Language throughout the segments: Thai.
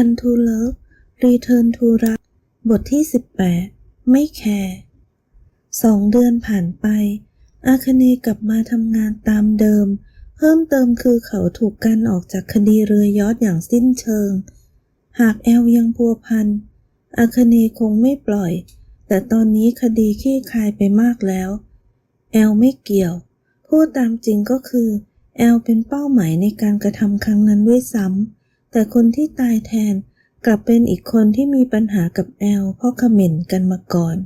Run to Love Return to รัก บทที่ 18 ไม่แคร์สองเดือนผ่านไป อาคเนกลับมาทำงานตามเดิม เพิ่มเติมคือเขาถูกกันออกจากคดีเรือยอดอย่างสิ้นเชิง หากแอลยังพัวพัน อาคเนคงไม่ปล่อย แต่ตอนนี้คดีขี้คายไปมากแล้ว แอลไม่เกี่ยว พูดตามจริงก็คือ แอลเป็นเป้าหมายในการกระทำครั้งนั้นด้วยซ้ำ แต่คนที่ตายแทนกลับเป็นอีกคนที่มีปัญหากับแอลเพราะเขม่นกันมาก่อน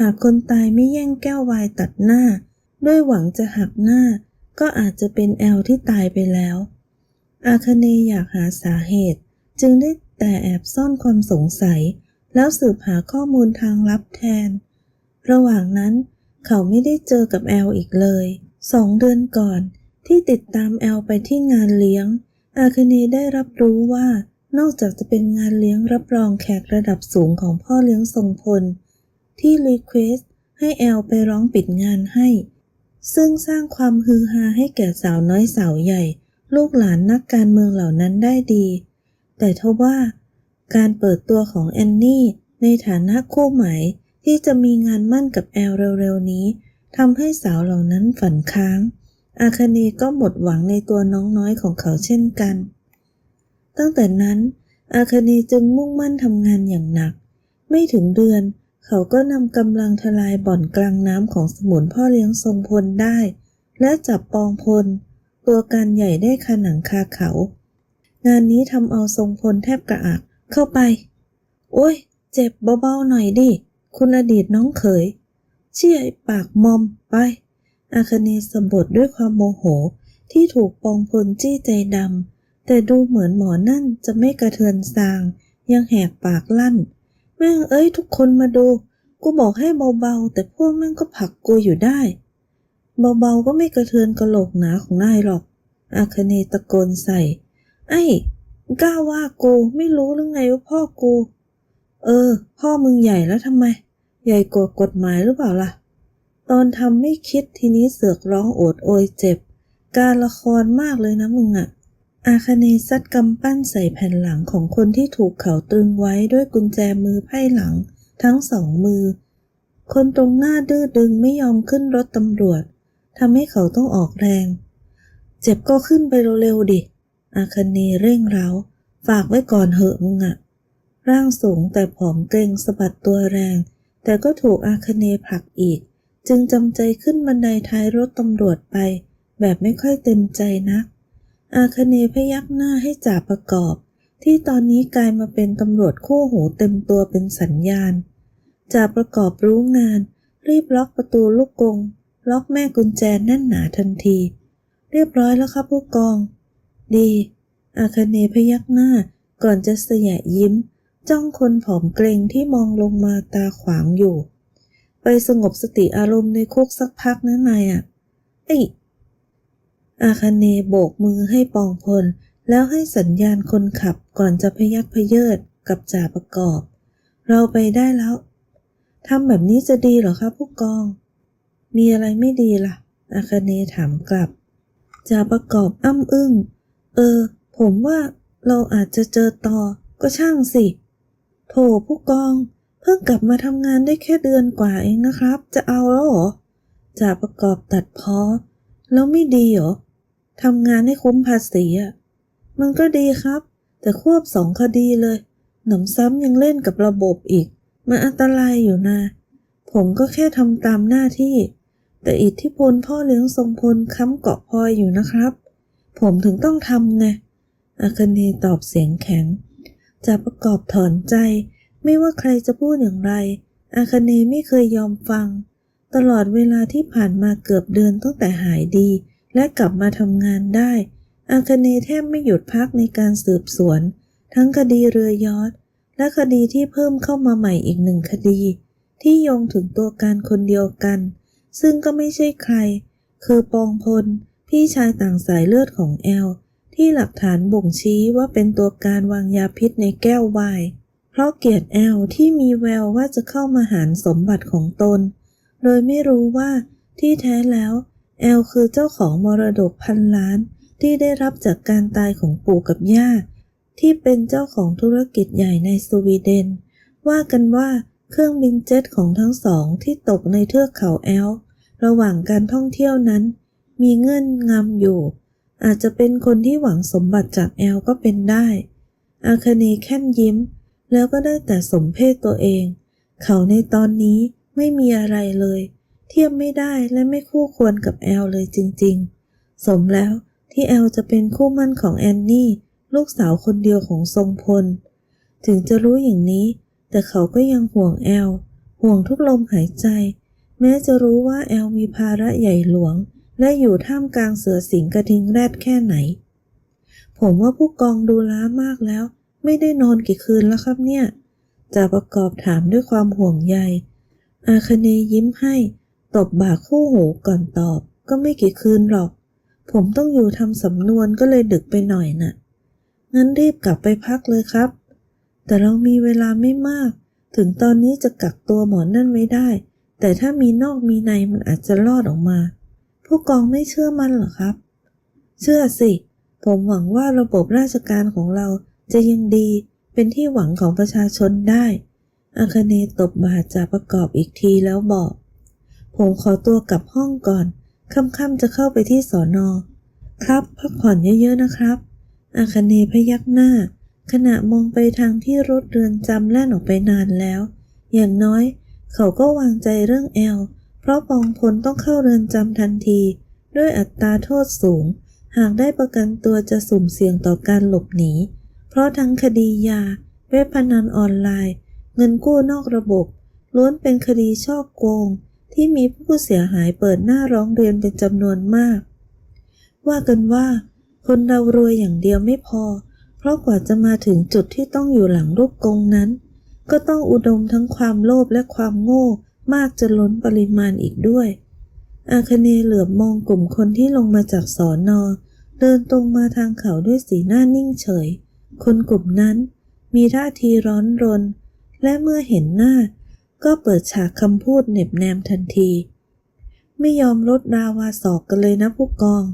หากคนตายไม่แย่งแก้ววายตัดหน้า ด้วยหวังจะหักหน้า ก็อาจจะเป็นแอลที่ตายไปแล้ว อาคเนยอยากหาสาเหตุ จึงได้แต่แอบซ่อนความสงสัย แล้วสืบหาข้อมูลทางลับแทน ระหว่างนั้น เขาไม่ได้เจอกับแอลอีกเลยสองเดือนก่อน ที่ติดตามแอลไปที่งานเลี้ยง อาคเนย์ได้รับรู้ว่านอกจากจะเป็นงานเลี้ยงรับรองแขกระดับสูงของพ่อเลี้ยงทรงพล ที่รีเควสให้แอลไปร้องปิดงานให้ ซึ่งสร้างความฮือฮาให้แก่สาวน้อยสาวใหญ่ ลูกหลานนักการเมืองเหล่านั้นได้ดี แต่ทว่า การเปิดตัวของแอนนี่ในฐานะคู่หมายที่จะมีงานมั่นกับแอลเร็วๆนี้ทำให้สาวเหล่านั้นฝันค้าง อาคเนย์ก็หมดหวังในตัวน้องน้อยของเขาเช่นกัน ตั้งแต่นั้น อาคเนย์จึงมุ่งมั่นทำงานอย่างหนัก ไม่ถึงเดือน เขาก็นำกำลังทลายบ่อนกลางน้ำของสมุนพ่อเลี้ยงทรงพลได้ และจับปองพล ตัวการใหญ่ได้คาหนังคาเขา งานนี้ทำเอาทรงพลแทบกระอักเข้าไป โอ้ย เจ็บเบาๆหน่อยดิ คุณอดีตน้องเขย เชี่ยปากมอมไป อาคเนย์สะบดด้วยความโมโหที่ถูกปองพลจี้ใจดำแต่ดูเหมือนหมอนั่นจะไม่กระเทือนซาง ยังแหกปากลั่น แม่งเอ้ยทุกคนมาดู กูบอกให้เบาๆ แต่พวกแม่งก็ผลักกูอยู่ได้ เบาๆก็ไม่กระเทือนกระโหลกหนาของนายหรอก อาคเนย์ตะโกนใส่ ไอ้กล้าว่ากูไม่รู้หรือไงว่าพ่อกู เออ พ่อมึงใหญ่แล้วทำไม ใหญ่กว่ากฎหมายหรือเปล่าล่ะ ตอนทำไม่คิดทีนี้เสือกร้องโอดโอยเจ็บ การละครมากเลยนะมึงอะอาคเนซัดกำปั้นใส่แผ่นหลังของคนที่ถูกเขาตรึงไว้ด้วยกุญแจมือไพ่หลัง ทั้งสองมือ คนตรงหน้าดื้อดึงไม่ยอมขึ้นรถตำรวจทำให้เขาต้องออกแรง เจ็บก็ขึ้นไปเร็วๆดิ อาคเนเร่งเร้า ฝากไว้ก่อนเหอะมึงอะร่างสูงแต่ผอมเกรงสะบัดตัวแรง แต่ก็ถูกอาคเนผลักอีก จึงจำใจขึ้นบันไดท้ายรถตำรวจไป แบบไม่ค่อยเต็มใจนัก อาคเนย์พยักหน้าให้จ่าประกอบ ที่ตอนนี้กลายมาเป็นตำรวจคู่หูเต็มตัวเป็นสัญญาณจ่าประกอบรู้งาน รีบล็อกประตูลูกกง ล็อกแม่กุญแจแน่นหนาทันที เรียบร้อยแล้วครับผู้กอง ดี อาคเนย์พยักหน้าก่อนจะเสยะยิ้ม จ้องคนผอมเกรงที่มองลงมาตาขวางอยู่ ไปสงบสติอารมณ์ในคุกสักพักนะนายอะไอ้อาคาเนโบกมือให้ปองพล แล้วให้สัญญาณคนขับก่อนจะพยักพเยิดกับจ่าประกอบ เราไปได้แล้วทำแบบนี้จะดีหรอครับผู้กอง มีอะไรไม่ดีล่ะ อาคาเนถามกลับจ่าประกอบอ้ำอึ้ง เออ ผมว่าเราอาจจะเจอต่อก็ช่างสิ โถผู้กอง เพิ่งกลับมาทำงานได้แค่เดือนกว่าเองนะครับ จะเอาแล้วเหรอจ่าประกอบตัดพ้อแล้วไม่ดีเหรอทำงานให้คุ้มภาษีอะมันก็ดีครับ แต่ควบสองคดีเลย หนำซ้ำยังเล่นกับระบบอีก มันอันตรายอยู่นะ ผมก็แค่ทำตามหน้าที่ แต่อิทธิพลพ่อเลี้ยงทรงพลค้ำเกาะพลอยอยู่นะครับ ผมถึงต้องทำไงอาคเนตอบเสียงแข็งจ่าประกอบถอนใจ ไม่ว่าใครจะพูดอย่างไร อาคเนไม่เคยยอมฟัง ตลอดเวลาที่ผ่านมาเกือบเดือนตั้งแต่หายดี และกลับมาทำงานได้ อาคเนแทบไม่หยุดพักในการสืบสวน ทั้งคดีเรือยอทและคดีที่เพิ่มเข้ามาใหม่อีกหนึ่งคดี ที่โยงถึงตัวการคนเดียวกัน ซึ่งก็ไม่ใช่ใคร คือปองพล พี่ชายต่างสายเลือดของแอลที่หลักฐานบ่งชี้ว่าเป็นตัวการวางยาพิษในแก้วไวน์ เพราะเกียรติแอลที่มีแววว่าจะเข้ามาหารสมบัติของตน โดยไม่รู้ว่าที่แท้แล้วแอลคือเจ้าของมรดกพันล้านที่ได้รับจากการตายของปู่กับย่า ที่เป็นเจ้าของธุรกิจใหญ่ในสวีเดน ว่ากันว่าเครื่องบินเจ็ตของทั้งสองที่ตกในเทือกเขาแอลระหว่างการท่องเที่ยวนั้น มีเงื่อนงำอยู่ อาจจะเป็นคนที่หวังสมบัติจากแอลก็เป็นได้ อาคเนแค่นยิ้ม แล้วก็ได้แต่สมเพศตัวเอง เขาในตอนนี้ไม่มีอะไรเลย เทียบไม่ได้และไม่คู่ควรกับแอลเลยจริงๆ สมแล้วที่แอลจะเป็นคู่มั่นของแอนนี่ ลูกสาวคนเดียวของทรงพล ถึงจะรู้อย่างนี้ แต่เขาก็ยังห่วงแอล ห่วงทุกลมหายใจ แม้จะรู้ว่าแอลมีภาระใหญ่หลวง และอยู่ท่ามกลางเสือสิงกระทิงแรดแค่ไหน ผมว่าผู้กองดูล้ามากแล้ว ไม่ได้นอนกี่คืนแล้วครับเนี่ยจ่าประกอบถามด้วยความห่วงใย อาคเนยยิ้มให้ ตบบ่าคู่หูก่อนตอบ ก็ไม่กี่คืนหรอก ผมต้องอยู่ทำสำนวนก็เลยดึกไปหน่อยน่ะ งั้นรีบกลับไปพักเลยครับ แต่เรามีเวลาไม่มาก ถึงตอนนี้จะกักตัวหมอนนั่นไว้ได้ แต่ถ้ามีนอกมีในมันอาจจะรอดออกมา ผู้กองไม่เชื่อมันหรอครับ เชื่อสิ ผมหวังว่าระบบราชการของเรา จะยังดีเป็นที่หวังของประชาชนได้อาคเนตบบาจาประกอบอีกทีแล้วบอก ผมขอตัวกลับห้องก่อน ค่ำๆจะเข้าไปที่สอนอ ครับพักผ่อนเยอะๆนะครับ อาคเนพยักหน้า ขณะมองไปทางที่รถเรือนจำแล่นออกไปนานแล้ว อย่างน้อย เขาก็วางใจเรื่องแอล เพราะปองพลต้องเข้าเรือนจำทันที ด้วยอัตราโทษสูง หากได้ประกันตัวจะสุ่มเสี่ยงต่อการหลบหนี เพราะทั้งคดียา เว็บพนันออนไลน์ เงินกู้นอกระบบ ล้วนเป็นคดีช่อโกง ที่มีผู้เสียหายเปิดหน้าร้องเรียนเป็นจำนวนมาก ว่ากันว่า คนเรารวยอย่างเดียวไม่พอ เพราะกว่าจะมาถึงจุดที่ต้องอยู่หลังรูปกงนั้น ก็ต้องอุดมทั้งความโลภและความโง่ มากจนล้นปริมาณอีกด้วย อาคเนเหลือบมองกลุ่มคนที่ลงมาจากสอนอเดินตรงมาทางเขาด้วยสีหน้านิ่งเฉย คนกลุ่มนั้นมีท่าทีร้อนรน และเมื่อเห็นหน้า ก็เปิดฉากคำพูดเหน็บแนมทันที ไม่ยอมลดดาวาศอกกันเลยนะผู้กอง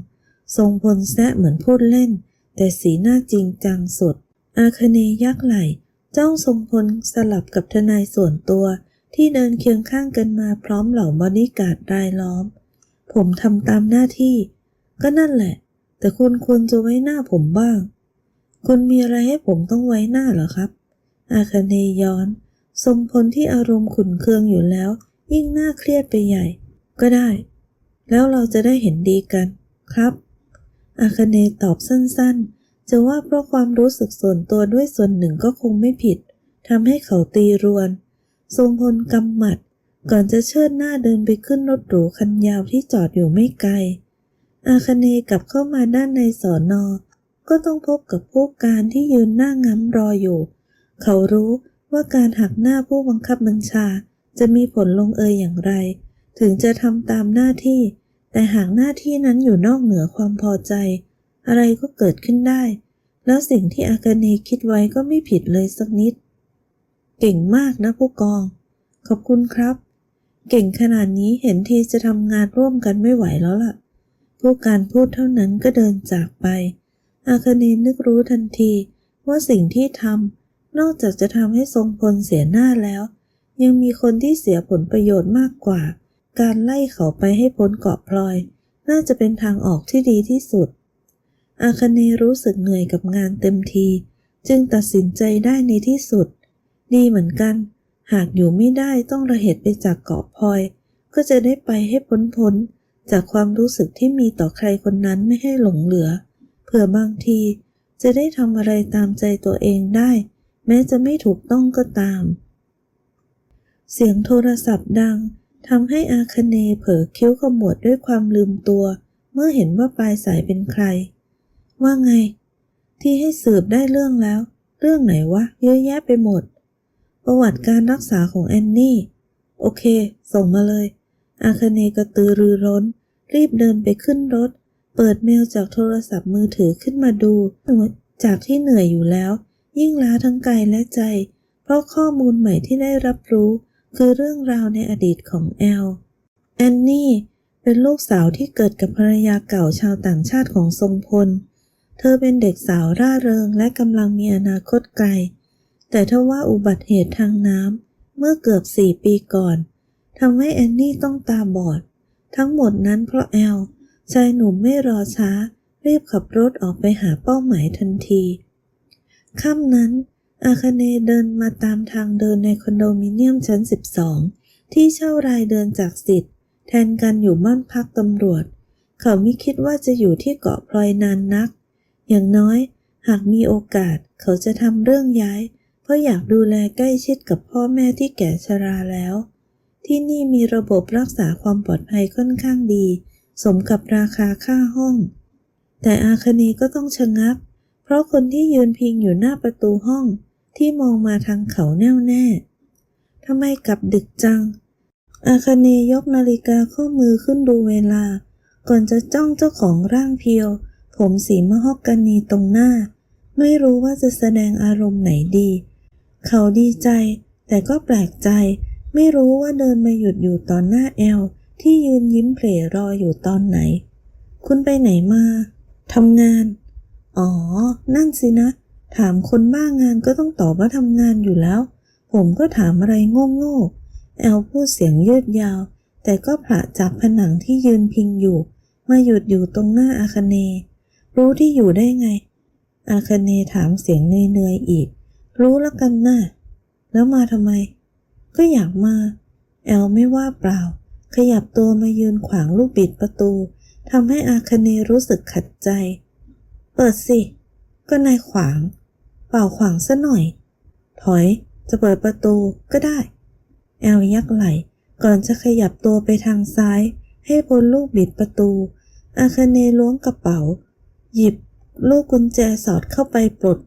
ทรงพลแซะเหมือนพูดเล่น แต่สีหน้าจริงจังสุด อาคเนย์ยักไหลจ้องทรงพลสลับกับทนายส่วนตัวที่เดินเคียงข้างกันมาพร้อมเหล่าบอดี้การ์ดรายล้อม ผมทำตามหน้าที่ ก็นั่นแหละ แต่คุณควรจะไว้หน้าผมบ้าง คุณมีอะไรให้ผมต้องไว้หน้าเหรอครับ อาคเนยย้อน ทรงพลที่อารมณ์ขุนเคืองอยู่แล้ว ยิ่งน่าเครียดไปใหญ่ ก็ได้ แล้วเราจะได้เห็นดีกัน ครับ อาคเนย์ตอบสั้นๆ จะว่าเพราะความรู้สึกส่วนตัวด้วยส่วนหนึ่งก็คงไม่ผิดทำให้เขาตีรวน ทรงพลกำหมัด ก่อนจะเชิดหน้าเดินไปขึ้นรถหรูคันยาวที่จอดอยู่ไม่ไกล อาคเนย์กลับเข้ามาด้านในสอนอ ก็ต้องพบกับผู้การที่ยืนหน้าง้ำรออยู่ เขารู้ว่าการหักหน้าผู้บังคับบัญชา จะมีผลลงเอยอย่างไร ถึงจะทำตามหน้าที่ แต่หากหน้าที่นั้นอยู่นอกเหนือความพอใจ อะไรก็เกิดขึ้นได้ แล้วสิ่งที่อากาเนคิดไว้ก็ไม่ผิดเลยสักนิด เก่งมากนะผู้กอง ขอบคุณครับ เก่งขนาดนี้เห็นทีจะทำงานร่วมกันไม่ไหวแล้วล่ะ ผู้การพูดเท่านั้นก็เดินจากไป อาคเนนึกรู้ทันทีว่าสิ่งที่ทำนอกจากจะทำให้ทรงพลเสียหน้าแล้ว ยังมีคนที่เสียผลประโยชน์มากกว่า การไล่เขาไปให้พ้นเกาะพลอย น่าจะเป็นทางออกที่ดีที่สุด อาคเนรู้สึกเหนื่อยกับงานเต็มที จึงตัดสินใจได้ในที่สุด ดีเหมือนกัน หากอยู่ไม่ได้ต้องระเหตุไปจากเกาะพลอย ก็จะได้ไปให้พ้นพ้นจากความรู้สึกที่มีต่อใครคนนั้นไม่ให้หลงเหลือ เผื่อบางที จะได้ทำอะไรตามใจตัวเองได้ แม้จะไม่ถูกต้องก็ตาม เสียงโทรศัพท์ดังทำให้อาคเนเผลอคิ้วขมวดด้วยความลืมตัว เมื่อเห็นว่าปลายสายเป็นใคร ว่าไง ที่ให้สืบได้เรื่องแล้ว เรื่องไหนวะ เยอะแยะไปหมด ประวัติการรักษาของแอนนี่ โอเค ส่งมาเลย อาคเนกระตือรือร้น รีบเดินไปขึ้นรถ เปิดเมลจากโทรศัพท์มือถือขึ้นมาดูจากที่เหนื่อยอยู่แล้ว ยิ่งล้าทั้งกายและใจ เพราะข้อมูลใหม่ที่ได้รับรู้ คือเรื่องราวในอดีตของแอล แอนนี่เป็นลูกสาวที่เกิดกับภรรยาเก่าชาวต่างชาติของทรงพล เธอเป็นเด็กสาวร่าเริงและกำลังมีอนาคตไกล แต่ถ้าว่าอุบัติเหตุทางน้ำเมื่อเกือบสี่ปีก่อนทำให้แอนนี่ต้องตาบอด ทั้งหมดนั้นเพราะแอล ชายหนุ่มไม่รอช้า รีบขับรถออกไปหาเป้าหมายทันทีค่ำนั้น อาคเนเดินมาตามทางเดินในคอนโดมิเนียมชั้น 12 ที่เช่ารายเดินจากสิทธิ์ แทนกันอยู่บ้านพักตำรวจ เขาไม่คิดว่าจะอยู่ที่เกาะพลอยนานนัก อย่างน้อย หากมีโอกาสเขาจะทำเรื่องย้าย เพราะอยากดูแลใกล้ชิดกับพ่อแม่ที่แก่ชราแล้ว ที่นี่มีระบบรักษาความปลอดภัยค่อนข้างดี สมกับราคาค่าห้อง แต่อาคเนย์ก็ต้องชะงัก เพราะคนที่ยืนพิงอยู่หน้าประตูห้องที่มองมาทางเขาแน่วแน่ทำไมกลับดึกจัง อาคเนย์ยกนาฬิกาข้อมือขึ้นดูเวลา ก่อนจะจ้องเจ้าของร่างเพียว ผมสีมะฮอกกานีตรงหน้า ไม่รู้ว่าจะแสดงอารมณ์ไหนดี เขาดีใจ แต่ก็แปลกใจ ไม่รู้ว่าเดินมาหยุดอยู่ตอนหน้าแอล ที่ยืนยิ้มเพลรออยู่ตอนไหน คุณไปไหนมาทำงาน อ๋อ นั่นสินะ ถามคนบ้างงานก็ต้องตอบว่าทำงานอยู่แล้ว ผมก็ถามอะไรโง่ๆแอลพูดเสียงยืดยาว แต่ก็ผละจากผนังที่ยืนพิงอยู่ มาหยุดอยู่ตรงหน้าอาคเนย์รู้ที่อยู่ได้ไง อาคเนย์ถามเสียงเหนื่อยๆอีก รู้แล้วกันนะ่ะแล้วมาทำไม ก็อยากมา แอลไม่ว่าเปล่า ขยับตัวมายืนขวางลูกบิดประตูทำให้อาคเนย์รู้สึกขัดใจ เปิดสิ ก็นายขวาง เป่าขวางซะหน่อย ถอยจะเปิดประตูก็ได้ แอลยักไหลก่อนจะขยับตัวไปทางซ้าย ให้พ้นลูกบิดประตู อาคเนย์ล้วงกระเป๋า หยิบลูกกุญแจสอดเข้าไปปลด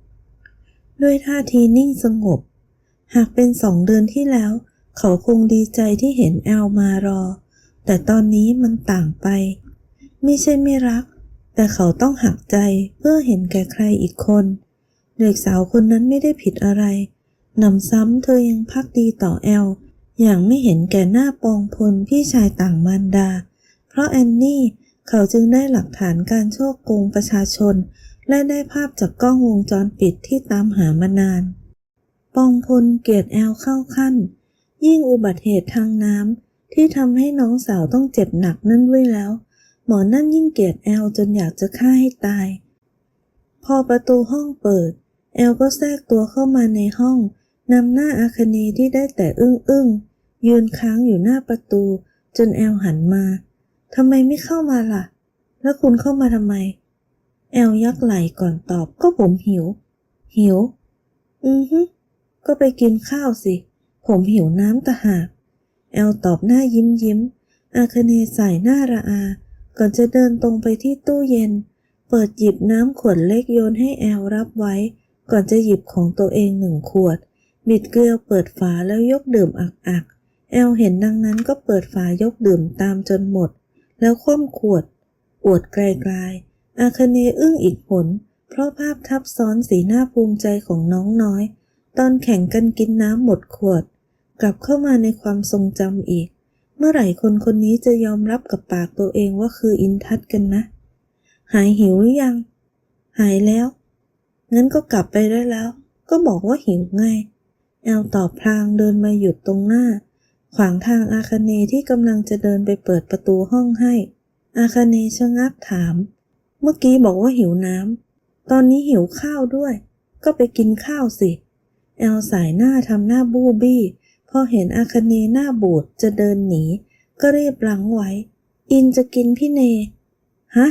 ด้วยท่าทีนิ่งสงบ หากเป็นสองเดือนที่แล้ว เขาคงดีใจที่เห็นแอลมารอ แต่ตอนนี้มันต่างไป ไม่ใช่ไม่รัก แต่เขาต้องหักใจเพื่อเห็นแก่ใครอีกคน เด็กสาวคนนั้นไม่ได้ผิดอะไรหนำซ้ำเธอยังพักดีต่อแอล อย่างไม่เห็นแก่หน้าปองพลพี่ชายต่างมารดา เพราะแอนนี่เขาจึงได้หลักฐานการโชคโกงประชาชน และได้ภาพจากกล้องวงจรปิดที่ตามหามานาน ปองพลเกลียดแอลเข้าขั้น ยิ่งอุบัติเหตุทางน้ำที่ทำให้น้องสาวต้องเจ็บหนักนั่นด้วยแล้ว หมอนั่นยิ่งเกลียดแอลจนอยากจะฆ่าให้ตาย พอประตูห้องเปิด แอลก็แทรกตัวเข้ามาในห้องนำหน้าอาคเนย์ที่ได้แต่อึ้งอึ้งยืนค้างอยู่หน้าประตู จนแอลหันมาทำไมไม่เข้ามาล่ะ แล้วคุณเข้ามาทำไม แอลยักไหล่ก่อนตอบก็ผมหิว หิว อือฮึก็ไปกินข้าวสิ ผมหิวน้ำตะหาก แอลตอบหน้ายิ้มยิ้ม อาคเนใส่หน้าระอา ก่อนจะเดินตรงไปที่ตู้เย็น เปิดหยิบน้ำขวดเล็กโยนให้แอลรับไว้ ก่อนจะหยิบของตัวเองหนึ่งขวด บิดเกลียวเปิดฝาแล้วยกดื่มอักๆแอลเห็นดังนั้นก็เปิดฝายกดื่มตามจนหมด แล้วคว่ำขวด อวดไกลๆ อาคเนอึ้งอีกผล เพราะภาพทับซ้อนสีหน้าภูมิใจของน้องน้อย ตอนแข่งกันกินน้ำหมดขวด กลับเข้ามาในความทรงจำอีก เมื่อไหร่คนคนนี้จะยอมรับกับปากตัวเองว่าคืออินทัศกันนะ หายหิวหรือยัง หายแล้ว งั้นก็กลับไปได้แล้ว ก็บอกว่าหิวไง แอลตอบพลางเดินมาหยุดตรงหน้า ขวางทางอาคเนที่กำลังจะเดินไปเปิดประตูห้องให้ อาคเนชะงักถาม เมื่อกี้บอกว่าหิวน้ำ ตอนนี้หิวข้าวด้วย ก็ไปกินข้าวสิ แอลสายหน้าทำหน้าบูบี้ พอเห็นอาคเนย์หน้าบูดจะเดินหนี ก็รีบลังไว้ อินจะกินพี่เนฮะ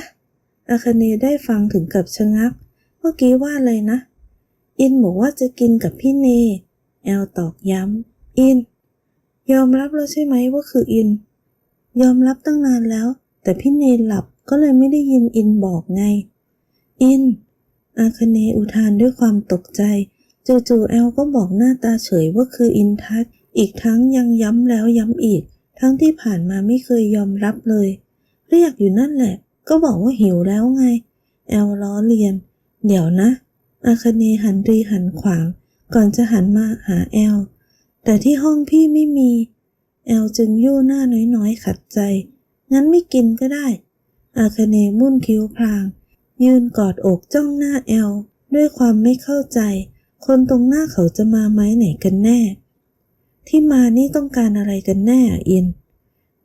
อาคเนย์ได้ฟังถึงกับชะงัก เมื่อกี้ว่าอะไรนะ อินบอกว่าจะกินกับพี่เน แอลตอกย้ำ อิน ยอมรับแล้วใช่ไหมว่าคืออิน ยอมรับตั้งนานแล้ว แต่พี่เนหลับก็เลยไม่ได้ยินอินบอกไง อิน อาคเนย์อุทานด้วยความตกใจ จู่ๆแอลก็บอกหน้าตาเฉยว่าคืออินทัศน์ อีกทั้งยังย้ำแล้วย้ำอีก ทั้งที่ผ่านมาไม่เคยยอมรับเลย เรียกอยู่นั่นแหละ ก็บอกว่าหิวแล้วไง แอลล้อเลียน เดี๋ยวนะ อาคเนหันรีหันขวาง ก่อนจะหันมาหาแอล แต่ที่ห้องพี่ไม่มี แอลจึงยู่หน้าน้อยๆ ขัดใจ งั้นไม่กินก็ได้ อาคเนมุ่นคิ้วพลาง ยืนกอดอกจ้องหน้าแอล ด้วยความไม่เข้าใจ คนตรงหน้าเขาจะมาไหมไหนกันแน่ ที่มานี่ต้องการอะไรกันแน่อะอิน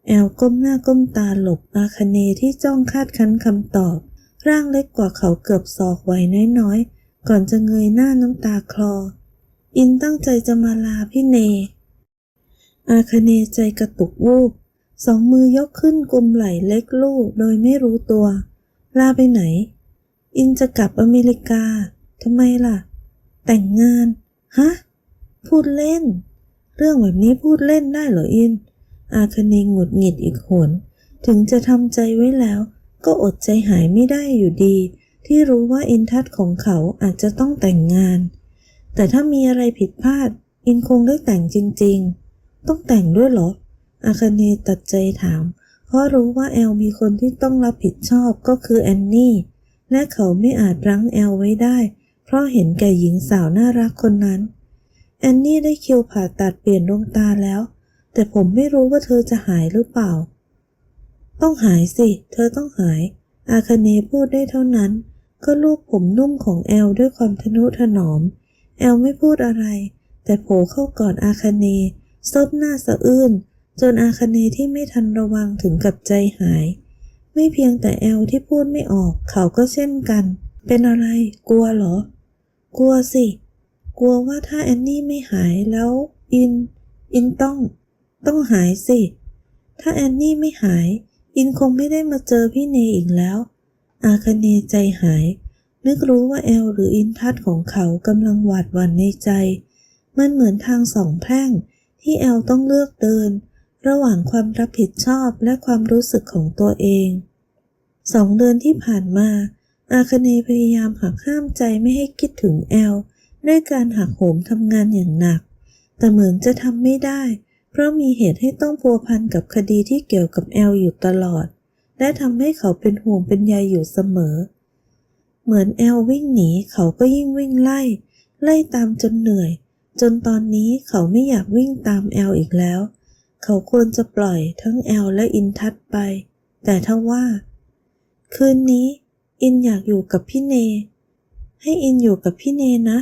แอลก้มหน้าก้มตาหลบอาคเนที่จ้องคาดคั้นคำตอบ ร่างเล็กกว่าเขาเกือบศอกไว้น้อยๆ ก่อนจะเงยหน้าน้ำตาคลอ อินตั้งใจจะมาลาพี่เน อาคเนใจกระตุกวูบสองมือยกขึ้นกุมไหล่เล็กลูกโดยไม่รู้ตัว ลาไปไหน อินจะกลับอเมริกาทำไมล่ะ แต่งงาน ฮะ พูดเล่น เรื่องแบบนี้พูดเล่นได้เหรออิน อาคเนย์หงุดหงิดอีกหน ถึงจะทำใจไว้แล้ว ก็อดใจหายไม่ได้อยู่ดี ที่รู้ว่าอินทัศของเขาอาจจะต้องแต่งงาน แต่ถ้ามีอะไรผิดพลาด อินคงได้แต่งจริง ๆ ต้องแต่งด้วยเหรอ อาคเนตัดใจถาม เพราะรู้ว่าแอลมีคนที่ต้องรับผิดชอบก็คือแอนนี่ และเขาไม่อาจรั้งแอลไว้ได้ เพราะเห็นแก่หญิงสาวน่ารักคนนั้น แอนนี่ได้คิวผ่าตัดเปลี่ยนดวงตาแล้ว แต่ผมไม่รู้ว่าเธอจะหายหรือเปล่า ต้องหายสิ เธอต้องหาย อาคเนพูดได้เท่านั้น ก็ลูบผมนุ่มของแอลด้วยความทนุถนอม แอลไม่พูดอะไร แต่โผล่เข้ากอดอาคเนซบหน้าสะอื้นจนอาคเนที่ไม่ทันระวังถึงกับใจหาย ไม่เพียงแต่แอลที่พูดไม่ออกเขาก็เช่นกัน เป็นอะไร กลัวเหรอ กลัวสิ กลัวว่าถ้าแอนนี่ไม่หายแล้วอิน อินต้อง ต้องหายสิ ถ้าแอนนี่ไม่หาย อินคงไม่ได้มาเจอพี่เนอีกแล้ว อาคเนย์ใจหาย นึกรู้ว่าแอลหรืออินทัศของเขากำลังหวาดหวั่นในใจ มันเหมือนทางสองแพร่ง ที่แอลต้องเลือกเดิน ระหว่างความรับผิดชอบและความรู้สึกของตัวเอง สองเดือนที่ผ่านมา อาคเนย์พยายามหักห้ามใจไม่ให้คิดถึงแอล ด้วยการหักโหมทำงานอย่างหนัก แต่เหมือนจะทำไม่ได้ เพราะมีเหตุให้ต้องพัวพันกับคดีที่เกี่ยวกับแอลอยู่ตลอด และทำให้เขาเป็นห่วงเป็นใยอยู่เสมอ เหมือนแอลวิ่งหนีเขาก็ยิ่งวิ่งไล่ ไล่ตามจนเหนื่อย จนตอนนี้เขาไม่อยากวิ่งตามแอลอีกแล้ว เขาควรจะปล่อยทั้งแอลและอินทัศไป แต่ถ้าว่า คืนนี้ อินอยากอยู่กับพี่เน ให้อินอยู่กับพี่เนนะ